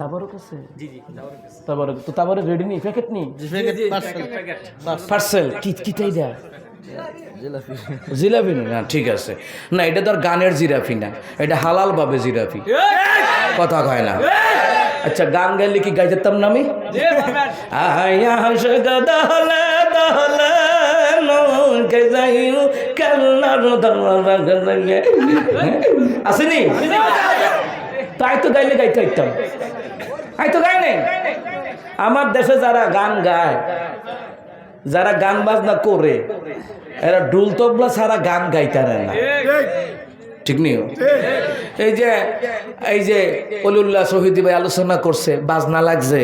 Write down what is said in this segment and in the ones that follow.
তাবারক আছে? জি জি তাবারক তো তাবারক রেডি নেই? প্যাকেট নেই? পার্সেল কি কিটাই দেয়া? জিলাপি। না ঠিক আছে। না এটা তো আর গানের জিরাফি না। এটা হালাল ভাবে জিরাফি। কথা কয় না। আচ্ছা গান গাইলে কি গাই যেতাম না আমি? আয়া হাসে দহলে দহলে নৌকে যাইও কান্নার দহলে আসেনি। তাই তো গাইলে গাইতে হইতাম। আই তো গাই নাই? আমার দেশে যারা গান গায়, যারা গান বাজনা করে, এরা ডুল তবলা ছাড়া গান গাইতে না। ঠিক নেই? এই যে এই যে অলিউল্লাহ শহীদ ভাই আলোচনা করছে, বাজনা লাগছে।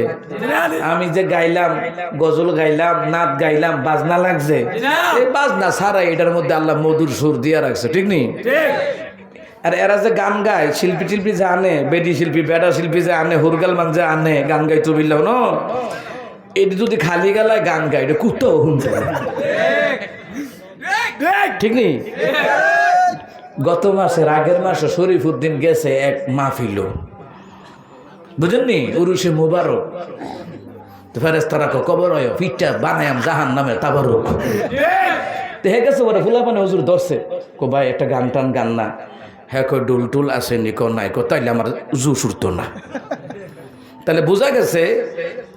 আমি যে গাইলাম, গজল গাইলাম, নাচ গাইলাম, বাজনা লাগছে। এই বাজনা ছাড়া এটার মধ্যে আল্লাহ মধুর সুর দিয়া রাখছে। ঠিক নেই? আর এরা যে গান গায়, শিল্পী টিল্পি যে আনে বেডি শিল্পী বেডা শিল্পী যে আনে, হুরগাল মান যে আনে, গান গাই তো বিল্লাও ন? এটি যদি খালি গেলায় গান গায়, এটা কুত্তাও শুনতে ঠিক নেই? গত মাসের আগের মাসে শরীফ উদ্দিন গেছে এক মাহফিল। বুঝেননি উরুষে মুবারক। ফেরেস তারা কবর হয় পিঠটা বানায়াম জাহান নামের তাবারক দেখে গেছে ওরা ফুলা মানে হুজুর ধরছে। কো ভাই, একটা গান টান গান না। হ্যাঁ ডুল টুল আসেনি কো নাই কো তাইলে আমার জু সুরতো না। তাহলে বোঝা গেছে,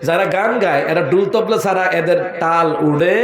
যারা গান গায়, এরা ডুল তবলা ছাড়া এদের তাল উড়ে